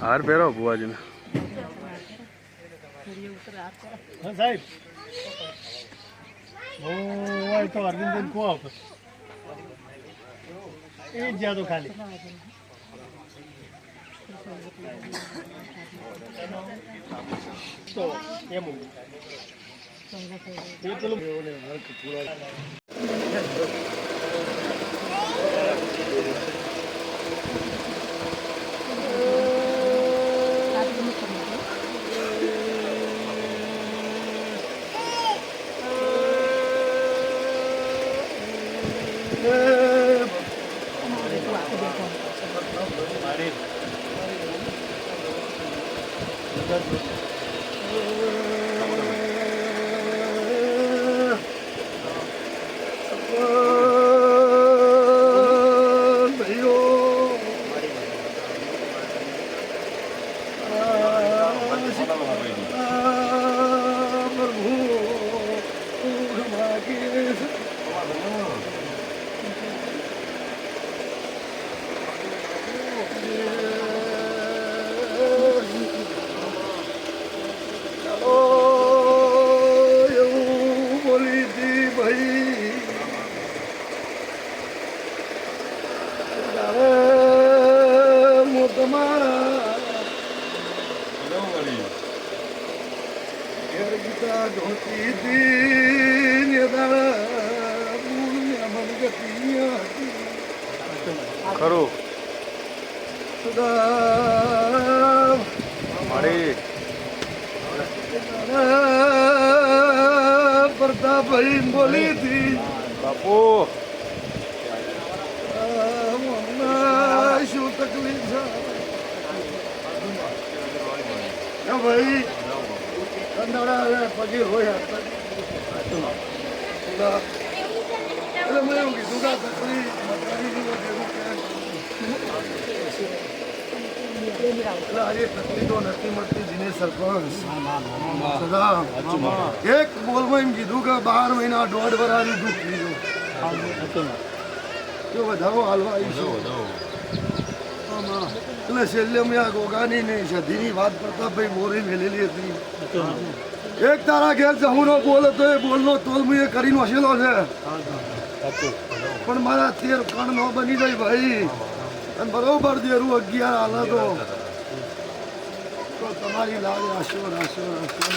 હાર પહેરો બુવાજીને હા, સાહેબ. હોય તો અરવિંદ કો આપ. એ જ જ્યાં તો ખાલી. તો, એમ. એ પેલું એવું બોલી હતી ભાઈ તારે મોટમાં ઘેર ગીતા ધોતી હતી ને તારા મૂળને મન ગતિ હતી ખરું સુદામ મળી પ્રતાપભાઈ બોલી હતી. બાપુ. શું તકલીફ છે? ભાઈ. કંદાડા પગે હોય. એટલે મેં એવું કીધું કે તકલીફ એટલે નથી મળતી દિનેશ સરપંચ એક બોલમાં એમ કીધું કે બાર મહિના દોઢ વરાની દુઃખ લીધું તો વધારો હાલવા આવીશું એટલે છેલ્લે ગોગાની ને સધીની વાત પ્રતાપભાઈ મોરી મેલેલી હતી એક તારા ઘેર જહુનો બોલ હતો એ બોલનો તોલ મુએ કરીને હસેલો છે પણ મારા તેર કણ નો બની જાય ભાઈ. અને બરોબર દેરું અગિયાર હાલ તો તો તમારી લાજ રાશો રાશો રાશો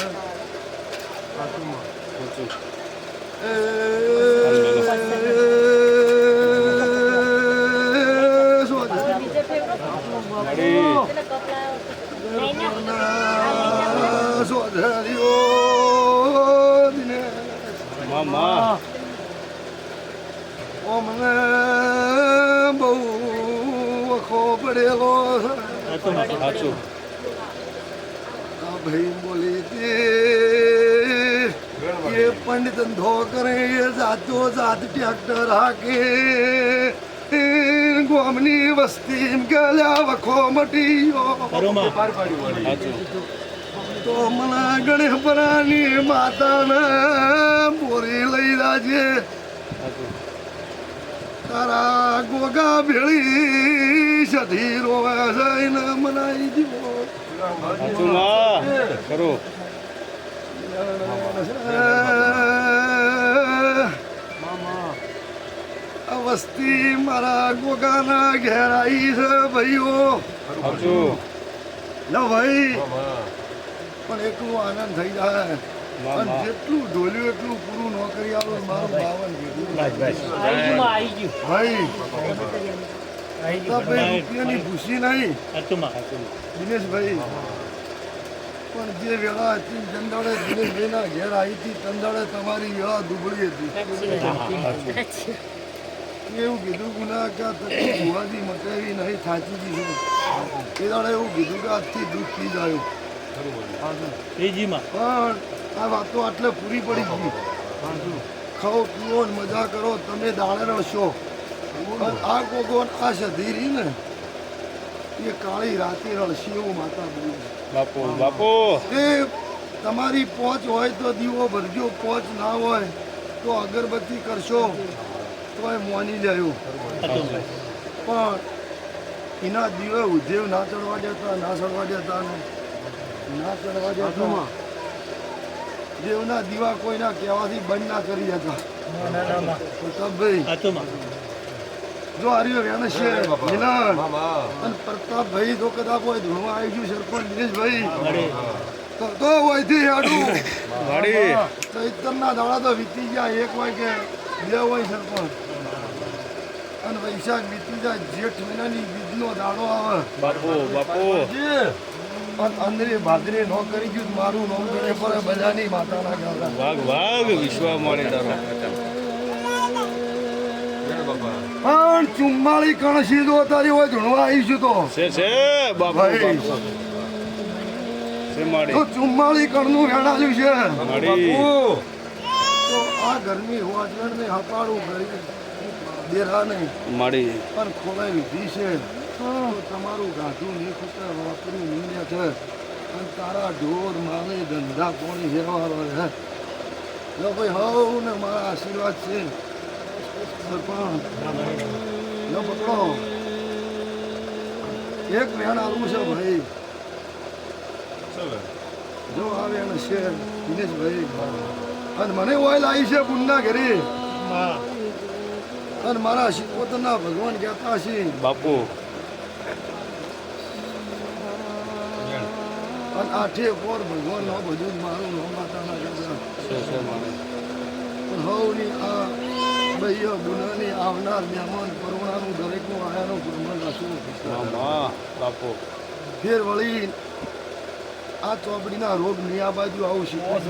મા ઓ મને પડેલો સાચું ભાઈ બોલી તે એ પંડિત ધો કરે એ જાતો જાત ટ્રેક્ટર હાકે. ગોમની વસ્તી ગલ્યા વખો મટીયો તો મને ગણેપરાની માતાના બોરી લઈ જાજે. તારા ગોગા ભેળી સધી રોવે એને મનાઈ દીવો વસ્તી મારા ગોગાના ઘેર આવી છે ભાઈઓ. લો ભાઈ. પણ એટલું આનંદ થઈ જાય. જેટલું ઢોલ્યું એટલું પૂરું ન કરી આવો મારું બાવન કીધું ભાઈ. તો ભાઈ રૂપિયાની ખુશી નહીં. દિનેશભાઈ. પણ જે વેળા હતી ચંદાડે દિનેશભાઈના ઘેર આવી હતી ચંદાડે તમારી વેળા દુબળી હતી. એવું કીધું ગુના કે ભુવાજી મટાવી નહીં થાચી દીધું. એ દાડે એવું કીધું કે આજથી દુઃખ થઈ જાય. પણ આ વાતો આટલે પૂરી પડી ગઈ. ખાઓ પીઓ મજા કરો તમે દાડે રડશો આ કોગો આ સધીરી ને એ કાળી રાતે રડશે એવું માતા બોલું બાપો બાપુ! એ તમારી પહોંચ હોય તો દીવો ભરજો પહોંચ ના હોય તો અગરબત્તી કરશો તો એ મોની લેવું. પણ એના દીવે ઉધેવ ના ચડવા દેતા ના ચડવા દેતા ને ના ચડવા દેતા. દેવના દીવા કોઈના કહેવાથી બંધ ના કરી દેતા જો આર્યો વેણ છે મિલન. અને પ્રતાપભાઈ તો કદાચ કોઈ ધૂળમાં આવી ગયું સરપંચ દિનેશભાઈ. તો તો હોયથી હેડું વાડી દાડા તો વીતી ગયા એક હોય કે બે હોય સરપંચ. અને વૈશાખ વીતી જાય જેઠ મહિનાની બીજનો દાડો આવે. બાપુ બાપુ. અંદરે ભાદરે નો કરી ગયું મારું નામ ગણે પડે બધાની માતાના ગાલા વાઘ વાઘ વિશ્વ મળે તારો. પણ ચુમ્માળી કણસી જો તારી હોય ધૂણવા આવીશું તો. છે છે ચુમ્માળી કણનું વેણાલ્યું છે. તો આ ગરમી હોવા ને હપાડું ગરી દેરા નહીં માડી પણ ખોલાઈ લીધી છે. તો તમારું ગાધું નહીં ખૂટે વાપરું નહીં છે. અને તારા ઢોર મારે ધંધા કોણી હેરવાનો છે. જો ભાઈ હવ ને મારા આશીર્વાદ છે. સરપંચ. લો પકડો. એક વેણ આવું છે ભાઈ. જો આ વેણ છે દિનેશભાઈ. અને મને ઓઇલ આવી છે પુન્ના ઘરે. અને મારા પોતાના ભગવાન કહેતા છે. બાપુ. અને આઠે પોર ભગવાન નો બધું જ મારું નો માતાના કહેતા છે છે માડી પણ હવની આ ભાઈઓ ગુનાની આવનાર મહેમાન પરુણાનું દરેકનું આયાનું રાખવું મામા બાપુ. ફેર વળી આ ચોપડીના રોગની આ બાજુ આવું શીખવું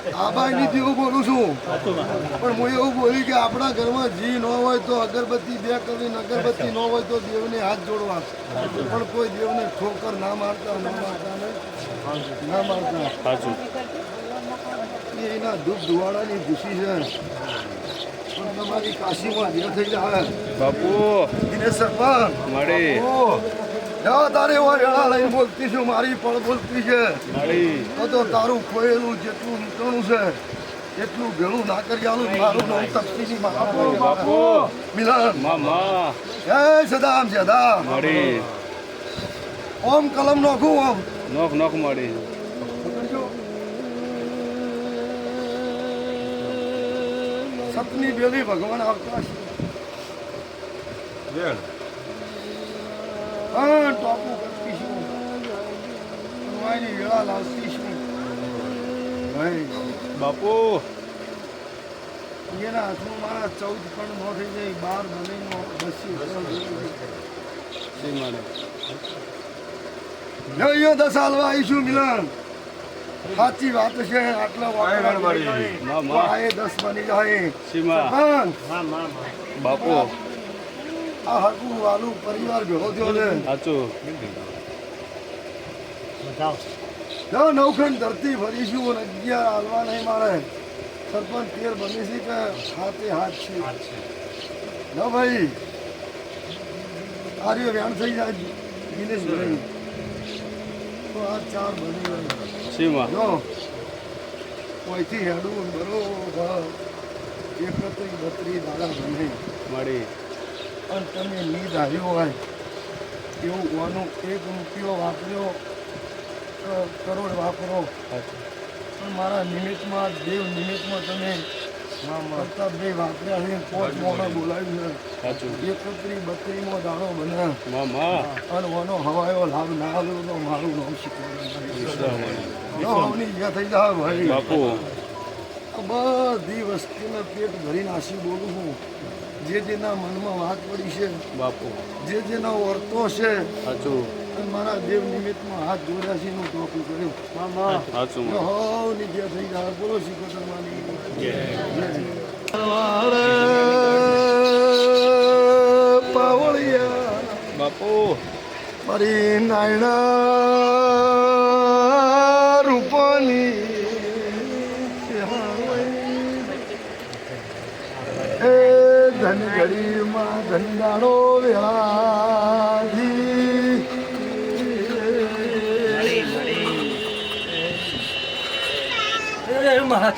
આ ખરી આ બાઈ ની એવું બોલું છું. પણ હું એવું બોલી કે આપણા ઘરમાં જી ન હોય તો અગરબત્તી બે કરવી અગરબત્તી ન હોય તો દેવને હાથ જોડવા. પણ કોઈ દેવને ઠોકર ના મારતા ના મારતા ને ના મારતા. એના દુઃખ ધુવાડાની ખુશી છે. પણ તમારી કાશીમાં જે થઈ જાય બાપુ. સરપંચ જાઓ તારે એવા વેળા લઈને બોલતી છું મારી પણ બોલતી છે. તો તારું ખોયેલું જેટલું નીકળું છે એટલું ભેળું ના કરી આલું મારું નામ તપતીની બાપુ. મિલન. મામા. જય સદામ સદામ. ઓમ કલમ નોખું ઓમ. નોખ નોખ મળી સપની બેલી ભગવાન આવતા છે ટોપું કરતી વેળા લાવતી છું બાપુ. એના હાથમાં મારા ચૌદ પણ નો થઈ જાય બાર બની દસ હાલવા આવીશું મિલન. સાચી વાત છે આટલા મામા. દસ બની જાય. બાપુ. આ હકું વાલું પરિવાર ભેગો થયો છે. સાચું. જો નવખંડ ધરતી ફરીશું અને અગિયાર હાલવા નહીં મારે સરપંચ તેર બની છે કે હાથે હાથ છે? ન ભાઈ. આર્યો વ્યાણ થઈ જાય. દિનેશભાઈ તો આ ચાર બની ગયું. સીમા. જો. કોઈથી હેડું બરોબર. એક બત્રી દાડા બને. માડી અને તમે નીંદ આવ્યો હોય એવું વાનું એક રૂપિયો વાપર્યો કરોડ વાપરો. પણ મારા નિમિત્તમાં દેવ નિમિત્તમાં તમે પ્રતાપભાઈ વાપર્યા છે પોચ મોડો બોલાવ્યું છે. એકત્રીસ બત્રીસમાં દાણો બને. અને વાનો હવાયો લાભ ના આવ્યો તો મારું નામ શીખવાડ્યું થઈ જાય ભાઈ. આ બધી વસ્તીને પેટ ભરી નાસી બોલું છું. જે જેના મનમાં વાત પડી છે બાપુ. જે જેના વર્તો છે સાચું. અને મારા દેવ નિમિત્તમાં હાથ જોડ્યા છે નું ટોપું કર્યું સાચું. ને હવની જે થઈ ગયા. બોલો શીખોતર માની. પાવળિયા. બાપુ. મારી નાયણા ઓ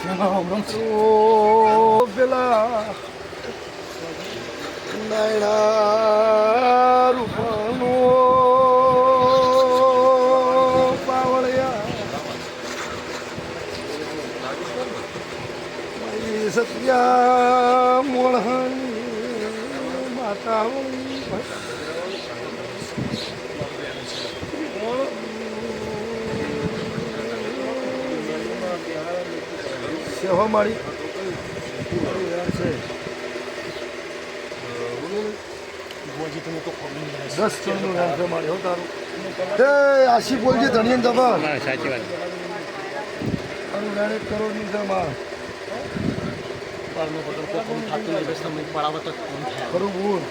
પેલા નાયણા રૂપાનો પાવળિયા સત્યા મોળહાની માતા સેવા મારી. દસ ટનનું નામ છે હો તારું. એ આશી બોલજે ધણિયન દબા સાચી વાત. નાણે કરોડની માર. ખરું બોલ.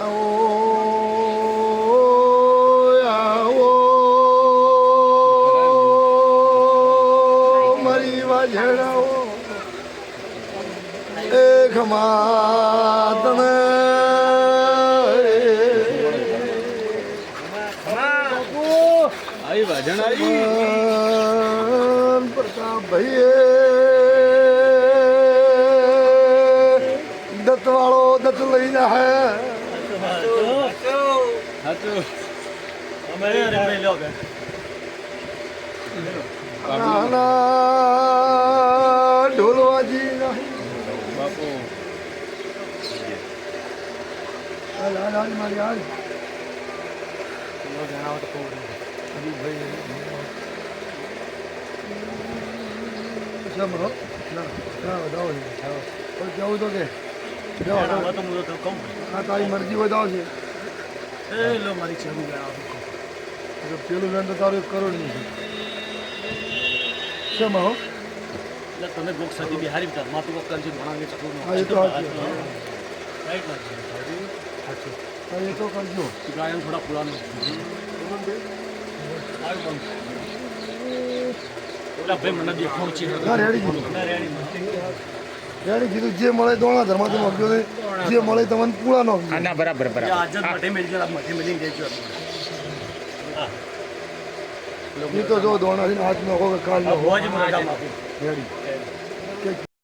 આવો. દત્તવાળો દત્ત લઈ જાય ઢોલવાજી બાપુ હાલ હાલ હાલ મારી હાલ જમરો ના ના વધાવો પણ કેવું તો કે આ તારી મરજી છે તો પેલું વેન તો તારું એક કરોડની છે. શેમાં હો? તમે ગોક સદી બિહારી ચકલું હા એ તો સાચી હા. એ તો કરજો. ગાયન થોડા પુરાનો ઓલા ભાઈ મને દેખાવ છે. રેડી રેડી રેડી કીધું જે મળે દોણા ધર્મા તમે આપજો ને. જે મળે તમને પૂળા નો ના બરાબર બરાબર. મેળી એ તો જો હાથ નો કે કાલ નો હોજ